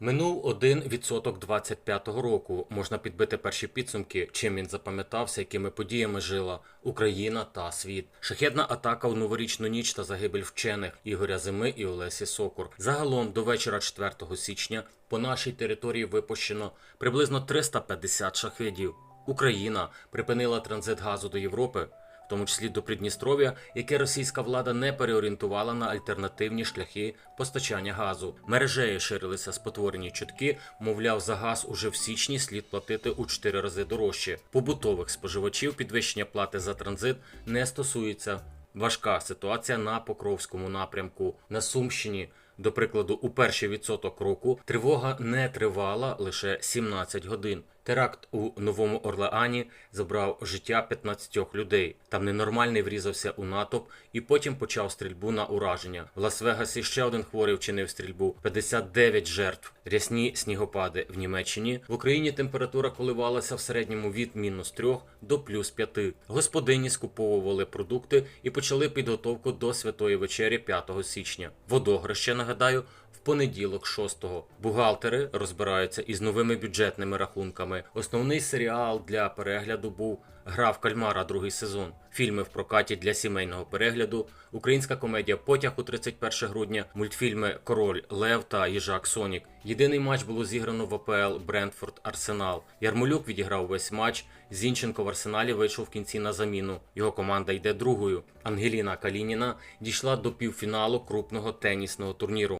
Минув один відсоток 25-го року. Можна підбити перші підсумки, чим він запам'ятався, якими подіями жила Україна та світ. Шахедна атака у новорічну ніч та загибель вчених Ігоря Зими і Олесі Сокур. Загалом до вечора 4 січня по нашій території випущено приблизно 350 шахедів. Україна припинила транзит газу до Європи в тому числі до Придністров'я, яке російська влада не переорієнтувала на альтернативні шляхи постачання газу. Мережею ширилися спотворені чутки, мовляв, за газ уже в січні слід платити у 4 рази дорожче. Побутових споживачів підвищення плати за транзит не стосується. Важка ситуація на Покровському напрямку на Сумщині. До прикладу, у перший відсоток року тривога не тривала лише 17 годин. Теракт у Новому Орлеані забрав життя 15 людей. Там ненормальний врізався у натовп і потім почав стрільбу на ураження. В Лас-Вегасі ще один хворий вчинив стрільбу. 59 жертв. Рясні снігопади в Німеччині. В Україні температура коливалася в середньому від мінус 3 до плюс 5. Господині скуповували продукти і почали підготовку до святої вечері 5 січня. Водограще, нагадаю, в понеділок 6-го. Бухгалтери розбираються із новими бюджетними рахунками. Основний серіал для перегляду був Гра в кальмара, другий сезон. Фільми в прокаті для сімейного перегляду. Українська комедія Потяг у 31 грудня. Мультфільми Король Лев та Їжак Сонік. Єдиний матч було зіграно в АПЛ Брентфорд Арсенал. Ярмолюк відіграв весь матч. Зінченко в арсеналі вийшов в кінці на заміну. Його команда йде другою. Ангеліна Калініна дійшла до півфіналу крупного тенісного турніру.